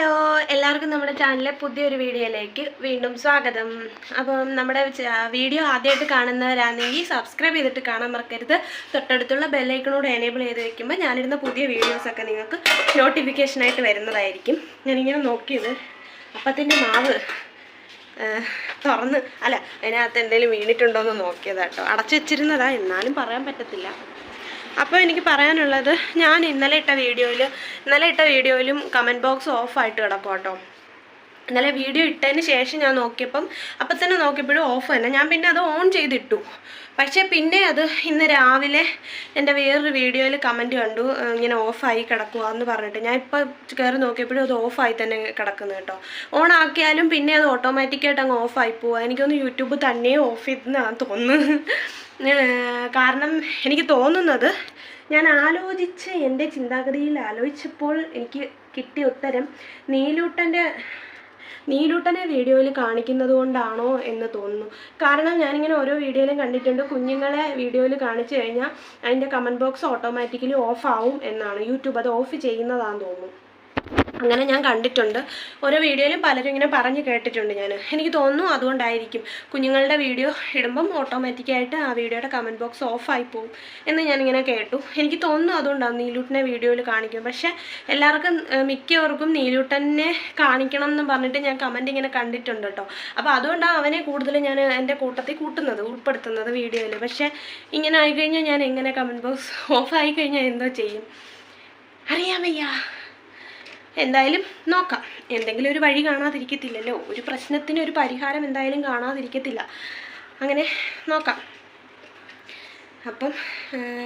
Hello എല്ലാവർക്കും നമ്മുടെ ചാനലിലെ പുതിയൊരു വീഡിയോയിലേക്ക് വീണ്ടും സ്വാഗതം. അപ്പം നമ്മുടെ വീഡിയോ ആദ്യമായിട്ട് കാണുന്നവരാണെങ്കിൽ സബ്സ്ക്രൈബ് ചെയ്തിട്ട് കാണാൻ മറക്കരുത്. തൊട്ടടുത്തുള്ള ബെല്ലൈക്കണോട് എനേബിൾ ചെയ്ത് വെക്കുമ്പോൾ ഞാനിരുന്ന പുതിയ വീഡിയോസൊക്കെ നിങ്ങൾക്ക് നോട്ടിഫിക്കേഷനായിട്ട് വരുന്നതായിരിക്കും. ഞാനിങ്ങനെ നോക്കിയത്. അപ്പത്തിന്റെ മാവ് തുറന്ന് അല്ല അതിനകത്ത് എന്തെങ്കിലും വീണിട്ടുണ്ടോ എന്ന് നോക്കിയതാട്ടോ. അടച്ചു വെച്ചിരുന്നതാ എന്നാലും പറയാൻ പറ്റത്തില്ല. അപ്പോൾ എനിക്ക് പറയാനുള്ളത് ഞാൻ ഇന്നലെ ഇട്ട വീഡിയോയിൽ ഇന്നലെ ഇട്ട വീഡിയോയിലും കമന്റ് ബോക്സ് ഓഫായിട്ട് കിടക്കും കേട്ടോ ഇന്നലെ വീഡിയോ ഇട്ടതിന് ശേഷം ഞാൻ നോക്കിയപ്പം അപ്പം തന്നെ നോക്കിയപ്പോഴും ഓഫ് തന്നെ. ഞാൻ പിന്നെ അത് ഓൺ ചെയ്തിട്ടു. പക്ഷേ പിന്നെ അത് ഇന്ന് രാവിലെ എന്റെ വേറൊരു വീഡിയോയിൽ കമന്റ് കണ്ടു ഇങ്ങനെ ഓഫായി കിടക്കുക എന്ന് പറഞ്ഞിട്ട്. ഞാൻ ഇപ്പോൾ കയറി നോക്കിയപ്പോഴും അത് ഓഫായി തന്നെ കിടക്കുന്നു കേട്ടോ. ഓൺ ആക്കിയാലും പിന്നെ അത് ഓട്ടോമാറ്റിക്കായിട്ട് അങ്ങ് ഓഫായി പോവുക എനിക്കൊന്ന് യൂട്യൂബ് തന്നെ ഓഫ് ചെയ്തെന്നാണ് തോന്നുന്നു ഏർ കാരണം എനിക്ക് തോന്നുന്നത് ഞാൻ ആലോചിച്ച് എന്റെ ചിന്താഗതിയിൽ ആലോചിച്ചപ്പോൾ എനിക്ക് കിട്ടിയ ഉത്തരം നീലൂട്ടന്റെ നീലൂട്ടനെ വീഡിയോയിൽ കാണിക്കുന്നത് കൊണ്ടാണോ എന്ന് തോന്നുന്നു. കാരണം ഞാനിങ്ങനെ ഓരോ വീഡിയോയിലും കണ്ടിട്ടുണ്ട്. കുഞ്ഞുങ്ങളെ വീഡിയോയിൽ കാണിച്ചു കഴിഞ്ഞാൽ അതിന്റെ കമന്റ് ബോക്സ് ഓട്ടോമാറ്റിക്കലി ഓഫ് ആവും എന്നാണ്. യൂട്യൂബ് അത് ഓഫ് ചെയ്യുന്നതാണെന്ന് തോന്നുന്നു. അങ്ങനെ ഞാൻ കണ്ടിട്ടുണ്ട്. ഓരോ വീഡിയോയിലും പലരും ഇങ്ങനെ പറഞ്ഞു കേട്ടിട്ടുണ്ട് ഞാൻ എനിക്ക് തോന്നുന്നു അതുകൊണ്ടായിരിക്കും കുഞ്ഞുങ്ങളുടെ വീഡിയോ ഇടുമ്പം ഓട്ടോമാറ്റിക്കായിട്ട് ആ വീഡിയോയുടെ കമന്റ് ബോക്സ് ഓഫായി പോകും എന്ന് ഞാനിങ്ങനെ കേട്ടു. എനിക്ക് തോന്നുന്നു അതുകൊണ്ടാണ് നീലൂട്ടിനെ വീഡിയോയിൽ കാണിക്കും പക്ഷേ എല്ലാവർക്കും മിക്കവർക്കും നീലൂട്ടനെ കാണിക്കണം എന്ന് പറഞ്ഞിട്ട് ഞാൻ കമന്റ് ഇങ്ങനെ കണ്ടിട്ടുണ്ട് കേട്ടോ. അപ്പോൾ അതുകൊണ്ടാണ് അവനെ കൂടുതൽ ഞാൻ എന്റെ കൂട്ടത്തിൽ കൂട്ടുന്നത് ഉൾപ്പെടുത്തുന്നത് വീഡിയോയിൽ. പക്ഷേ ഇങ്ങനെ ആയിക്കഴിഞ്ഞാൽ ഞാൻ എങ്ങനെ കമന്റ് ബോക്സ് ഓഫായി കഴിഞ്ഞാൽ എന്തോ ചെയ്യും? അറിയാൻ വയ്യ. എന്തായാലും നോക്കാം. എന്തെങ്കിലും ഒരു വഴി കാണാതിരിക്കത്തില്ലല്ലോ. ഒരു പ്രശ്നത്തിന് ഒരു പരിഹാരം എന്തായാലും കാണാതിരിക്കത്തില്ല. അങ്ങനെ നോക്കാം. അപ്പം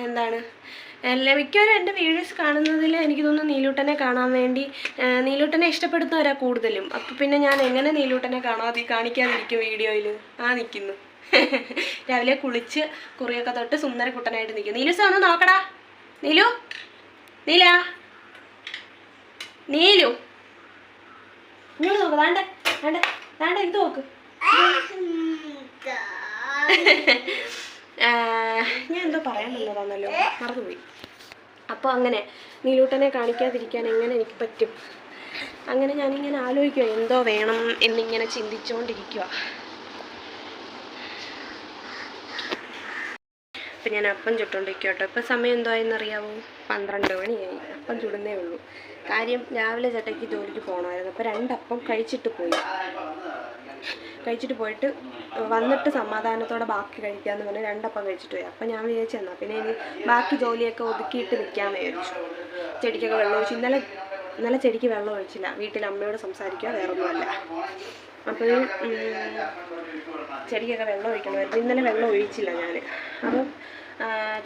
എന്താണ്? എല്ലാ മിക്കവരും എന്റെ വീഡിയോസ് കാണുന്നതിൽ എനിക്ക് തോന്നുന്നു നീലൂട്ടനെ കാണാൻ വേണ്ടി നീലൂട്ടനെ ഇഷ്ടപ്പെടുന്നവരാ കൂടുതലും. അപ്പം പിന്നെ ഞാൻ എങ്ങനെ നീലൂട്ടനെ കാണാതെ കാണിക്കാതിരിക്കും വീഡിയോയിൽ ആ നിൽക്കുന്നു രാവിലെ കുളിച്ച് കുറിയൊക്കെ തൊട്ട് സുന്ദരക്കുട്ടനായിട്ട് നിൽക്കും നീലൂസ് ഒന്ന് നോക്കടാ. നീലു? നീല? നീലു. ഇങ്ങോട്ട് നോക്ക് വേണ്ട വേണ്ട വേണ്ട ഇത് നോക്ക്. ഞാൻ എന്തോ പറയാൻ വന്നതാണല്ലോ മറന്നുപോയി. അപ്പോൾ അങ്ങനെ നീലൂട്ടനെ കാണിക്കാതിരിക്കാൻ എങ്ങനെ എനിക്ക് പറ്റും? അങ്ങനെ ഞാനിങ്ങനെ ആലോചിക്കുക എന്തോ വേണം എന്നിങ്ങനെ ചിന്തിച്ചുകൊണ്ടിരിക്കുക അപ്പം ഞാൻ അപ്പം ചുട്ടുകൊണ്ടിരിക്കുക കേട്ടോ ഇപ്പം സമയം എന്തോ ആയെന്നറിയാവോ പന്ത്രണ്ട് മണിയായി. അപ്പം ചുടുന്നേ ഉള്ളൂ. കാര്യം രാവിലെ ചേട്ടയ്ക്ക് ജോലിക്ക് പോകണമായിരുന്നു. അപ്പോൾ രണ്ടപ്പം കഴിച്ചിട്ട് പോയി. കഴിച്ചിട്ട് പോയിട്ട് വന്നിട്ട് സമാധാനത്തോടെ ബാക്കി കഴിക്കാമെന്ന് പറഞ്ഞ് രണ്ടപ്പം കഴിച്ചിട്ട് പോയി. അപ്പം ഞാൻ വിചാരിച്ചു തന്നാൽ പിന്നെ ഇനി ബാക്കി ജോലിയൊക്കെ ഒതുക്കിയിട്ട് നിൽക്കാമെന്ന് വിചാരിച്ചു. ചെടിക്കൊക്കെ വെള്ളം ഒഴിച്ചു ഇന്നലെ ഇന്നലെ ചെടിക്ക് വെള്ളം ഒഴിച്ചില്ല. വീട്ടിൽ അമ്മയോട് സംസാരിക്കുക വേറൊന്നുമല്ല. അപ്പോൾ ചെടിക്കൊക്കെ വെള്ളം ഒഴിക്കണമായിരുന്നു. ഇന്നലെ വെള്ളം ഒഴിച്ചില്ല ഞാൻ അപ്പം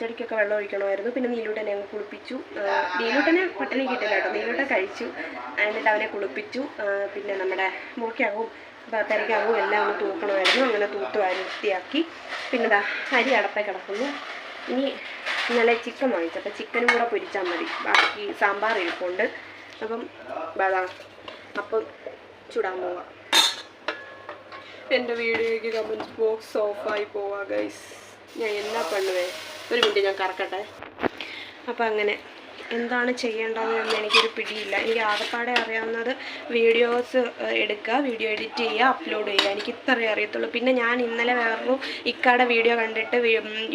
ചെടിക്കൊക്കെ വെള്ളം ഒഴിക്കണമായിരുന്നു. പിന്നെ നീലൂട്ടനെ അങ്ങ് കുളിപ്പിച്ചു. നീലൂട്ടനെ പട്ടിണി കിട്ടില്ല കേട്ടോ. നീലൂട്ടൻ കഴിച്ചു. എന്നിട്ട് അവനെ കുളിപ്പിച്ചു. പിന്നെ നമ്മുടെ മുറിക്കാവും തിരക്കാവും എല്ലാം ഒന്ന് തൂക്കണമായിരുന്നു. അങ്ങനെ തൂത്ത് വൃത്തിയാക്കി. പിന്നെ ദാ അരി അടപ്പേ കിടക്കുന്നു. ഇനി ഇന്നലെ ചിക്കൻ വാങ്ങിച്ചു. അപ്പം ചിക്കനും കൂടെ പൊരിച്ചാൽ മതി. ബാക്കി സാമ്പാർ ഇരിപ്പുണ്ട്. അപ്പം അപ്പം ചുടാൻ പോവാം. എന്റെ വീഡിയോയ്ക്ക് കമന്റ് ബോക്സ് ഓഫായി പോവാ ഗൈസ് ഞാൻ എന്നാ പണുവേ ഒരു മിനിറ്റ് ഞാൻ കറക്കട്ടെ. അപ്പം അങ്ങനെ. എന്താണ് ചെയ്യേണ്ടതെന്ന് എനിക്കൊരു പിടിയില്ല. എനിക്ക് ആകപ്പാടെ അറിയാവുന്നത് വീഡിയോസ് എടുക്കുക വീഡിയോ എഡിറ്റ് ചെയ്യുക അപ്ലോഡ് ചെയ്യുക. എനിക്ക് ഇത്രയേ അറിയത്തുള്ളൂ. പിന്നെ ഞാൻ ഇന്നലെ വേറൊരു ഇക്കാടെ വീഡിയോ കണ്ടിട്ട്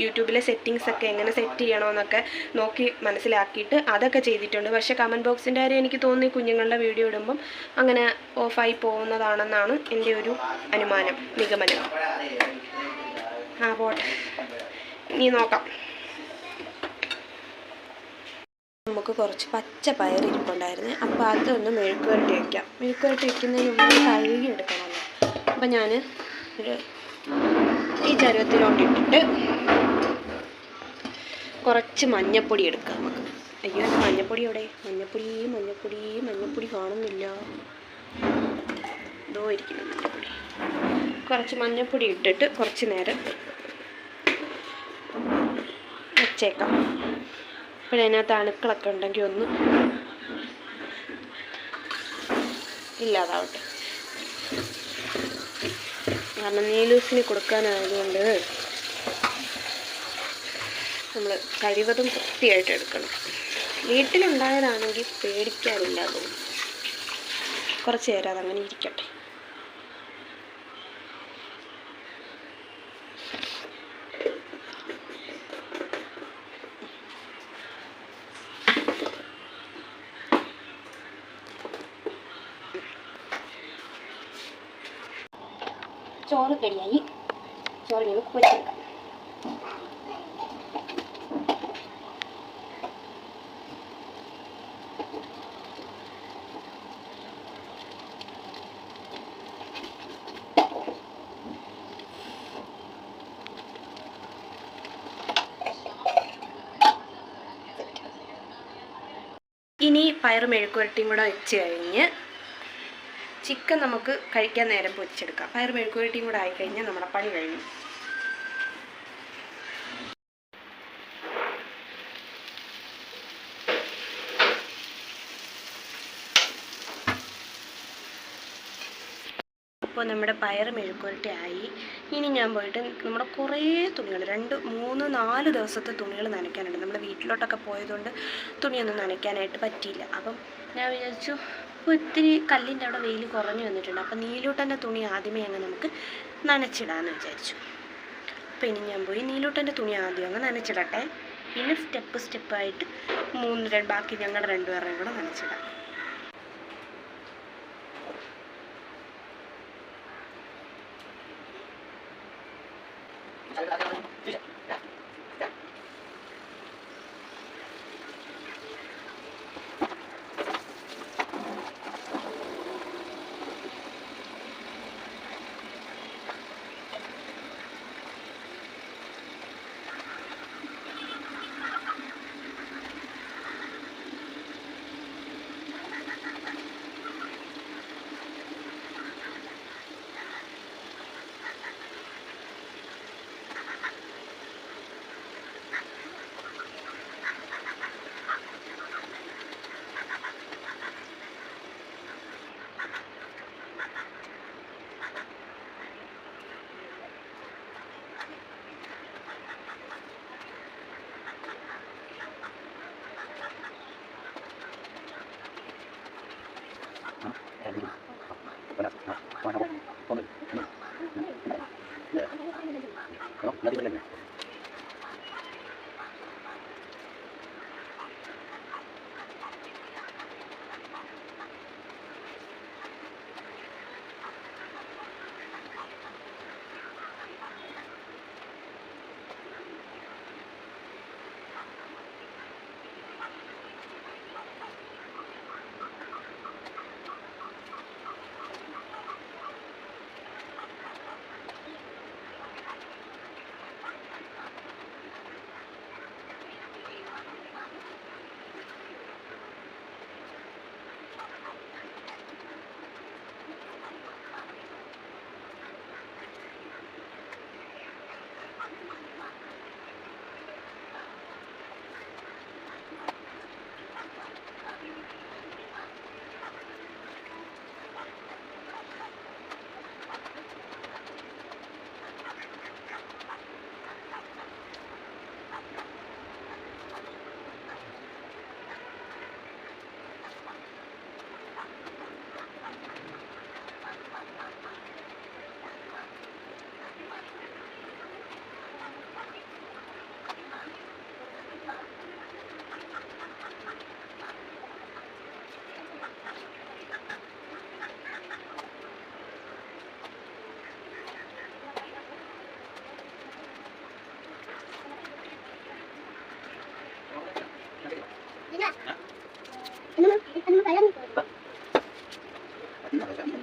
യൂട്യൂബിലെ സെറ്റിങ്സ് ഒക്കെ എങ്ങനെ സെറ്റ് ചെയ്യണമെന്നൊക്കെ നോക്കി മനസ്സിലാക്കിയിട്ട് അതൊക്കെ ചെയ്തിട്ടുണ്ട്. പക്ഷേ കമന്റ് ബോക്സിന്റെ കാര്യം എനിക്ക് തോന്നി കുഞ്ഞുങ്ങളുടെ വീഡിയോ ഇടുമ്പം അങ്ങനെ ഓഫായി പോകുന്നതാണെന്നാണ് എന്റെ ഒരു അനുമാനം നിഗമനം. ആ പോട്ടെ. നീ നോക്കാം. നമുക്ക് കുറച്ച് പച്ച പയർ ഇരിപ്പുണ്ടായിരുന്നു. അപ്പോൾ അതൊന്ന് മെഴുക്ക് പുരട്ടി വയ്ക്കാം മെഴുക്ക് പുരട്ടി വയ്ക്കുന്നതിന് മുമ്പ് കഴുകി എടുക്കണമല്ലോ അപ്പം ഞാൻ ഒരു ഈ ചരുവത്തിലോട്ട് ഇട്ടിട്ട് കുറച്ച് മഞ്ഞപ്പൊടി എടുക്കാം നമുക്ക്. അയ്യോ എന്റെ മഞ്ഞപ്പൊടി എവിടെ? മഞ്ഞപ്പൊടി മഞ്ഞപ്പൊടി മഞ്ഞപ്പൊടി കാണുന്നില്ല. ഇതോ ഇരിക്കുന്നു മഞ്ഞപ്പൊടി. കുറച്ച് മഞ്ഞപ്പൊടി ഇട്ടിട്ട് കുറച്ച് നേരം വെച്ചേക്കാം. അപ്പോഴതിനകത്ത് അണുക്കളൊക്കെ ഉണ്ടെങ്കിൽ ഒന്ന് ഇല്ലാതാവട്ടെ. കാരണം നീലൂസിന് കൊടുക്കാനായതുകൊണ്ട് നമ്മൾ കഴിവതും വൃത്തിയായിട്ട് എടുക്കണം. വീട്ടിലുണ്ടായതാണെങ്കിൽ പേടിക്കാറില്ല തോന്നുന്നു കുറച്ച് നേരം അതങ്ങനെ ഇരിക്കട്ടെ. ചോറ് റെഡിയായി. ചോറ് നമുക്ക് പൊരിച്ചെടുക്കാം ഇനി പയറ് മെഴുക്കുരട്ടിയും കൂടെ വെച്ച് കഴിഞ്ഞ് ചിക്കൻ നമുക്ക് കഴിക്കാൻ നേരം പൊരിച്ചെടുക്കാം. പയർ മെഴുക്കുവരട്ടിയും കൂടെ ആയിക്കഴിഞ്ഞാൽ നമ്മുടെ പണി കഴിഞ്ഞു. അപ്പോൾ നമ്മുടെ പയർ മെഴുക്കുവരട്ടി ആയി ഇനി ഞാൻ പോയിട്ട് നമ്മുടെ കുറേ തുണികൾ രണ്ട് മൂന്ന് നാല് ദിവസത്തെ തുണികൾ നനയ്ക്കാനുണ്ട്. നമ്മുടെ വീട്ടിലോട്ടൊക്കെ പോയതുകൊണ്ട് തുണിയൊന്നും നനയ്ക്കാനായിട്ട് പറ്റിയില്ല. അപ്പം ഞാൻ വിചാരിച്ചു ഇപ്പോൾ ഇത്തിരി കല്ലിന്റെ അവിടെ വെയിൽ കുറഞ്ഞു വന്നിട്ടുണ്ട്. അപ്പോൾ നീലൂട്ടന്റെ തുണി ആദ്യമേ അങ്ങ് നമുക്ക് നനച്ചിടാമെന്ന് വിചാരിച്ചു. അപ്പോൾ ഇനി ഞാൻ പോയി നീലൂട്ടന്റെ തുണി ആദ്യം അങ്ങ് നനച്ചിടട്ടെ. പിന്നെ സ്റ്റെപ്പ് സ്റ്റെപ്പായിട്ട് മൂന്ന് ബാക്കി ഞങ്ങളുടെ രണ്ടുപേരുടെയും കൂടെ നനച്ചിടാം. 好像。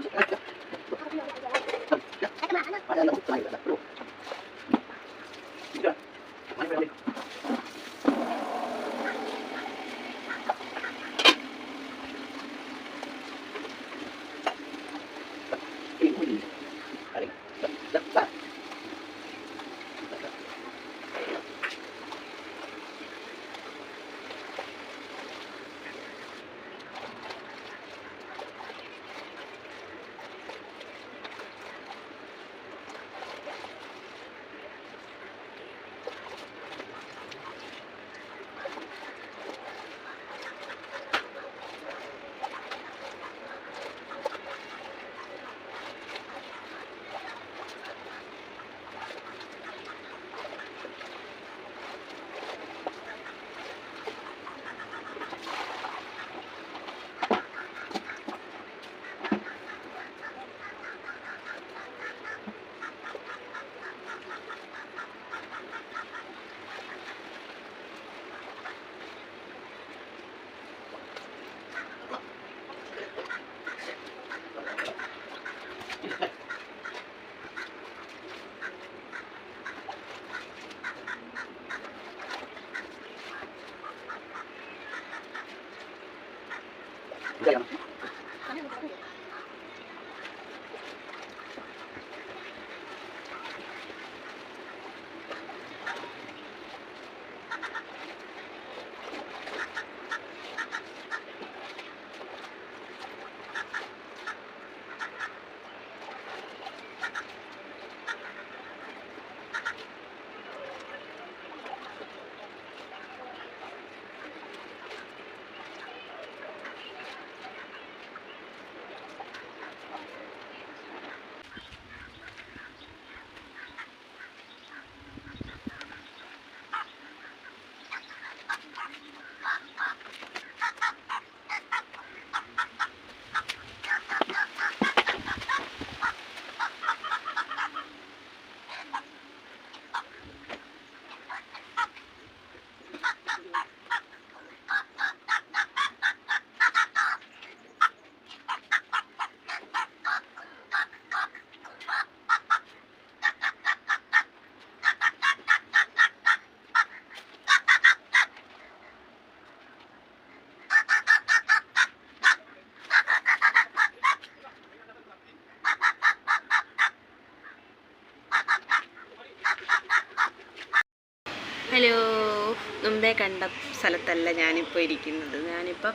കണ്ട സ്ഥലത്തല്ല ഞാനിപ്പോൾ ഇരിക്കുന്നത്. ഞാനിപ്പോൾ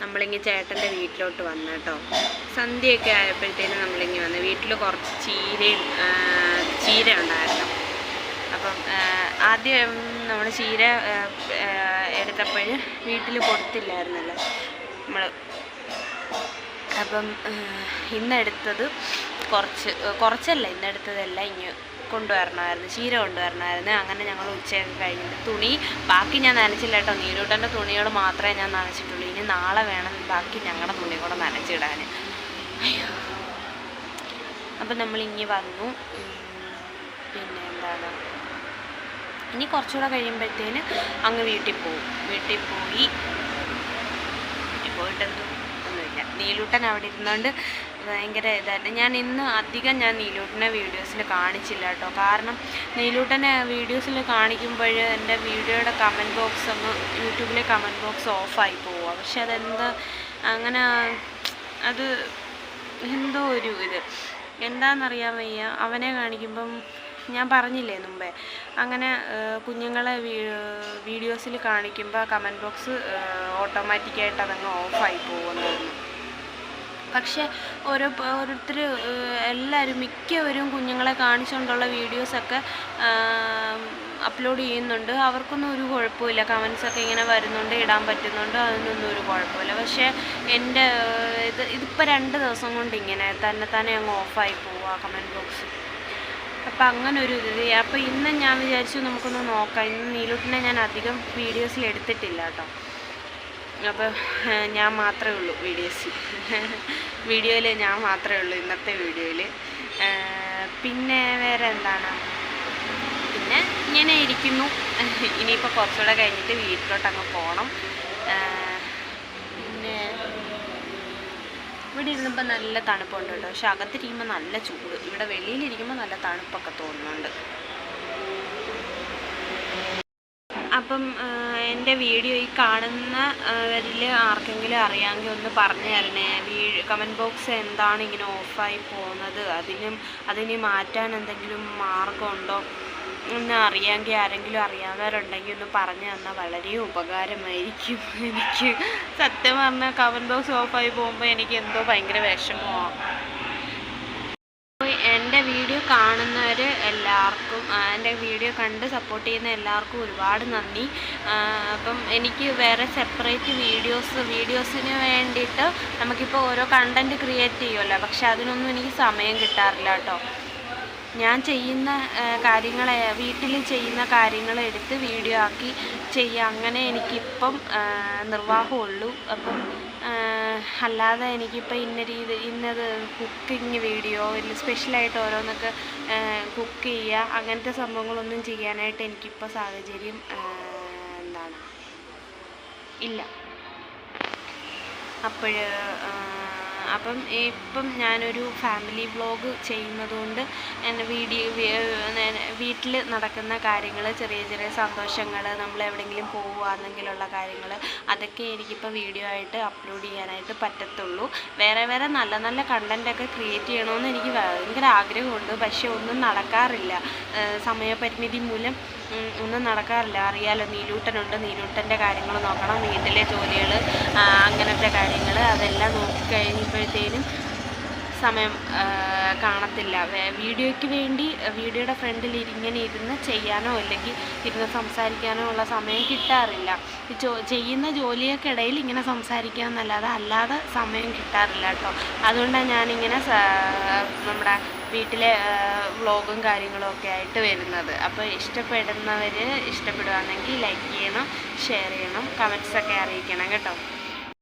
നമ്മളിങ്ങി ചേട്ടന്റെ വീട്ടിലോട്ട് വന്നു കേട്ടോ. സന്ധ്യയൊക്കെ ആയപ്പോഴത്തേനും നമ്മളിങ്ങി വന്നു. വീട്ടിൽ കുറച്ച് ചീരയും ചീര ഉണ്ടായിരുന്നു. അപ്പം ആദ്യം നമ്മൾ ചീര എടുത്തപ്പോൾ വീട്ടിൽ കൊടുത്തില്ലായിരുന്നല്ലോ നമ്മൾ അപ്പം ഇന്നെടുത്തത് കുറച്ച് കുറച്ചല്ല ഇന്നെടുത്തതല്ല ഇങ്ങ് കൊണ്ടുവരണമായിരുന്നു ചീര കൊണ്ടുവരണമായിരുന്നു. അങ്ങനെ ഞങ്ങൾ ഉച്ചയൊക്കെ കഴിഞ്ഞിട്ട് തുണി. ബാക്കി ഞാൻ നനച്ചില്ല കേട്ടോ. നീരൂട്ടന്റെ തുണികൾ മാത്രമേ ഞാൻ നനച്ചിട്ടുള്ളൂ. ഇനി നാളെ വേണം ബാക്കി ഞങ്ങളുടെ തുണി കൂടെ നനച്ചിടാൻ. അപ്പം നമ്മൾ ഇനി വന്നു. പിന്നെ എന്താണ്? ഇനി കുറച്ചുകൂടെ കഴിയുമ്പോഴത്തേന് അങ്ങ് വീട്ടിൽ പോവും. വീട്ടിൽ പോയി. വീട്ടിൽ പോയിട്ടെന്തും ഒന്നുമില്ല. നീലൂട്ടൻ അവിടെ ഇരുന്നുകൊണ്ട് ഭയങ്കര ഇതായിട്ട്. ഞാൻ ഇന്ന് അധികം ഞാൻ നീലൂട്ടനെ വീഡിയോസിൽ കാണിച്ചില്ല കേട്ടോ. കാരണം നീലൂട്ടനെ വീഡിയോസിൽ കാണിക്കുമ്പോൾ എന്റെ വീഡിയോയുടെ കമന്റ് ബോക്സ് ഒന്ന് യൂട്യൂബിലെ കമന്റ് ബോക്സ് ഓഫായി പോവുക പക്ഷെ അതെന്താ അങ്ങനെ അത് എന്തോ ഒരു ഇത്. എന്താണെന്നറിയാൻ വയ്യ. അവനെ കാണിക്കുമ്പം ഞാൻ പറഞ്ഞില്ലേ മുമ്പേ? അങ്ങനെ കുഞ്ഞുങ്ങളെ വീഡിയോസിൽ കാണിക്കുമ്പോൾ കമന്റ് ബോക്സ് ഓട്ടോമാറ്റിക്കായിട്ട് അതങ്ങ് ഓഫായി പോകുന്നതായിരുന്നു പക്ഷേ ഓരോ ഓരോരുത്തർ എല്ലാവരും മിക്കവരും കുഞ്ഞുങ്ങളെ കാണിച്ചുകൊണ്ടുള്ള വീഡിയോസൊക്കെ അപ്ലോഡ് ചെയ്യുന്നുണ്ട്. അവർക്കൊന്നും ഒരു കുഴപ്പമില്ല കമൻസൊക്കെ ഇങ്ങനെ വരുന്നുണ്ട് ഇടാൻ പറ്റുന്നുണ്ട്. അതിനൊന്നും ഒരു കുഴപ്പമില്ല പക്ഷേ എന്റെ ഇത് ഇതിപ്പോൾ രണ്ട് ദിവസം കൊണ്ട് ഇങ്ങനെ തന്നെ തന്നെ അങ്ങ് ഓഫായി പോവുക കമന്റ് ബോക്സ്. അപ്പം അങ്ങനെ ഒരു ഇത്. അപ്പോൾ ഇന്ന് ഞാൻ വിചാരിച്ചു നമുക്കൊന്ന് നോക്കാം. ഇന്ന് നീലൂട്ടിനെ ഞാൻ അധികം വീഡിയോസിൽ എടുത്തിട്ടില്ല കേട്ടോ. അപ്പോൾ ഞാൻ മാത്രമേ ഉള്ളൂ വീഡിയോസിൽ വീഡിയോയിൽ ഞാൻ മാത്രമേ ഉള്ളൂ ഇന്നത്തെ വീഡിയോയിൽ പിന്നെ വേറെ എന്താണ്? പിന്നെ ഇങ്ങനെ ഇരിക്കുന്നു. ഇനിയിപ്പോൾ കുറച്ചുകൂടെ കഴിഞ്ഞിട്ട് വീട്ടിലോട്ട് അങ്ങ് പോകണം പിന്നെ ഇവിടെ ഇരുന്നപ്പോൾ നല്ല തണുപ്പുണ്ട് കേട്ടോ. പക്ഷെ അകത്തിരിക്കുമ്പോൾ നല്ല ചൂട്. ഇവിടെ വെളിയിലിരിക്കുമ്പോൾ നല്ല തണുപ്പൊക്കെ തോന്നുന്നുണ്ട്. അപ്പം എന്റെ വീഡിയോ ഈ കാണുന്നവരിൽ ആർക്കെങ്കിലും അറിയാമെങ്കിൽ ഒന്ന് പറഞ്ഞു തരണേ. വീ കമന്റ് ബോക്സ് എന്താണ് ഇങ്ങനെ ഓഫായി പോകുന്നത്? അതിനും അതിന് മാറ്റാൻ എന്തെങ്കിലും മാർഗമുണ്ടോ? ഒന്ന് അറിയാമെങ്കിൽ ആരെങ്കിലും അറിയാവുന്നവരുണ്ടെങ്കിൽ ഒന്ന് പറഞ്ഞു തന്നാൽ വളരെ ഉപകാരമായിരിക്കും. എനിക്ക് സത്യം പറഞ്ഞാൽ കമന്റ് ബോക്സ് ഓഫായി പോകുമ്പോൾ എനിക്ക് എന്തോ ഭയങ്കര വിഷമമാണ് എന്റെ വീഡിയോ കാണുന്നവർ എല്ലാവർക്കും എന്റെ വീഡിയോ കണ്ട് സപ്പോർട്ട് ചെയ്യുന്ന എല്ലാവർക്കും ഒരുപാട് നന്ദി. അപ്പം എനിക്ക് വേറെ സെപ്പറേറ്റ് വീഡിയോസ് വീഡിയോസിന് വേണ്ടിയിട്ട് നമുക്കിപ്പോൾ ഓരോ കണ്ടന്റ് ക്രിയേറ്റ് ചെയ്യുമല്ലോ പക്ഷെ അതിനൊന്നും എനിക്ക് സമയം കിട്ടാറില്ല കേട്ടോ. ഞാൻ ചെയ്യുന്ന കാര്യങ്ങളെ വീട്ടിൽ ചെയ്യുന്ന കാര്യങ്ങൾ എടുത്ത് വീഡിയോ ആക്കി ചെയ്യുക അങ്ങനെ എനിക്കിപ്പം നിർവാഹമുള്ളൂ അപ്പം അല്ലാതെ എനിക്കിപ്പോൾ ഇന്ന രീതി ഇന്നത് കുക്കിംഗ് വീഡിയോ ഇല്ല സ്പെഷ്യലായിട്ട് ഓരോന്നൊക്കെ കുക്ക് ചെയ്യുക അങ്ങനത്തെ സംഭവങ്ങളൊന്നും ചെയ്യാനായിട്ട് എനിക്കിപ്പോൾ സാഹചര്യം എന്താണ്? ഇല്ല. അപ്പോൾ അപ്പം ഇപ്പം ഞാനൊരു ഫാമിലി വ്ളോഗ് ചെയ്യുന്നതുകൊണ്ട് എന്റെ വീഡിയോ വീട്ടിൽ നടക്കുന്ന കാര്യങ്ങൾ ചെറിയ ചെറിയ സന്തോഷങ്ങൾ നമ്മൾ എവിടെയെങ്കിലും പോവുകയാണെങ്കിലുള്ള കാര്യങ്ങൾ അതൊക്കെ എനിക്കിപ്പോൾ വീഡിയോ ആയിട്ട് അപ്ലോഡ് ചെയ്യാനായിട്ട് പറ്റത്തുള്ളൂ. വേറെ വേറെ നല്ല നല്ല കണ്ടന്റൊക്കെ ക്രിയേറ്റ് ചെയ്യണമെന്ന് എനിക്ക് ഭയങ്കര ആഗ്രഹമുണ്ട്. പക്ഷേ ഒന്നും നടക്കാറില്ല. സമയപരിമിതി മൂലം ഒന്നും നടക്കാറില്ല. അറിയാലോ നീലൂട്ടനുണ്ട്. നീലൂട്ടന്റെ കാര്യങ്ങൾ നോക്കണം. വീട്ടിലെ ജോലികൾ അങ്ങനത്തെ കാര്യങ്ങൾ അതെല്ലാം നോക്കി കഴിയുമ്പോഴത്തേനും സമയം കാണത്തില്ല. വീഡിയോയ്ക്ക് വേണ്ടി വീഡിയോയുടെ ഫ്രണ്ടിൽ ഇങ്ങനെ ഇരുന്ന് ചെയ്യാനോ അല്ലെങ്കിൽ ഇരുന്ന് സംസാരിക്കാനോ ഉള്ള സമയം കിട്ടാറില്ല. ചെയ്യുന്ന ജോലിയൊക്കിടയിൽ ഇങ്ങനെ സംസാരിക്കുക എന്നല്ലാതെ അല്ലാതെ സമയം കിട്ടാറില്ല കേട്ടോ. അതുകൊണ്ടാണ് ഞാനിങ്ങനെ നമ്മുടെ വീട്ടിലെ വ്ളോഗും കാര്യങ്ങളും ഒക്കെ ആയിട്ട് വരുന്നത്. അപ്പോൾ ഇഷ്ടപ്പെടുന്നവർ ഇഷ്ടപ്പെടുകയാണെങ്കിൽ ലൈക്ക് ചെയ്യണം ഷെയർ ചെയ്യണം കമൻസൊക്കെ അറിയിക്കണം കേട്ടോ.